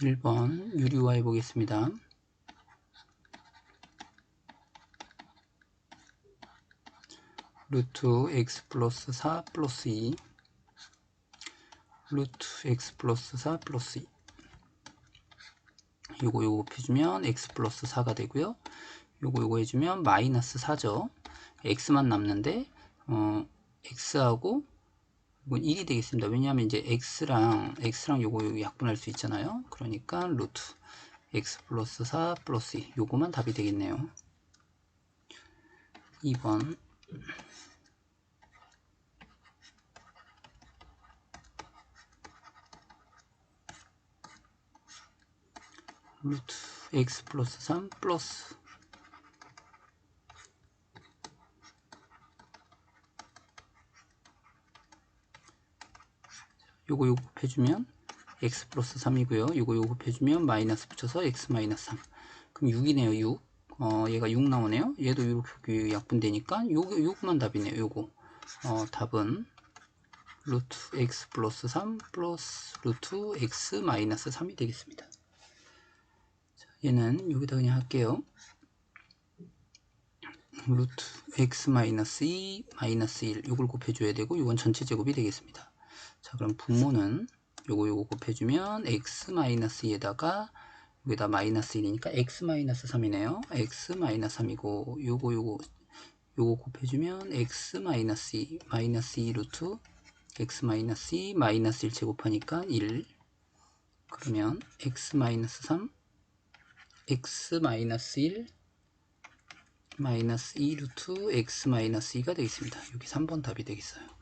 1번 유리화 해 보겠습니다. 루트 x 플러스 4 플러스 2 루트 x 플러스 4 플러스 2 요거 요거 곱해주면 x 플러스 4가 되고요. 요거 요거 해주면 마이너스 4죠. X만 남는데 어, x하고 이건 1이 되겠습니다. 왜냐하면 이제 x랑 x랑 요거 약분할 수 있잖아요. 그러니까 루트 x 플러스 4 플러스 2 요거만 답이 되겠네요. 2번. 루트 x 플러스 3 플러스 요거 요거 곱해주면 x 플러스 3이고요. 요거 요거 곱해주면 마이너스 붙여서 x 마이너스 3 그럼 6이네요 6 어, 얘가 6 나오네요. 얘도 이렇게 약분되니까 요거 요거만 답이네요 요거. 어, 답은 루트 x 플러스 3 플러스 루트 x 마이너스 3이 되겠습니다. 얘는 여기다 그냥 할게요. 루트 x 마이너스 2 마이너스 1 이걸 곱해줘야 되고 이건 전체 제곱이 되겠습니다. 자 그럼 분모는 요거 요거 곱해주면 x 마이너스 2에다가 여기다 마이너스 1이니까 x 마이너스 3이네요. x 마이너스 3이고 요거 요거 요거 곱해주면 x 마이너스 2 마이너스 2 루트 x 마이너스 2 마이너스 1 제곱하니까 1 그러면 x 마이너스 3 x-1 마이너스 2 루트 x 마이너스 2가 되겠습니다. 여기 3번 답이 되겠어요.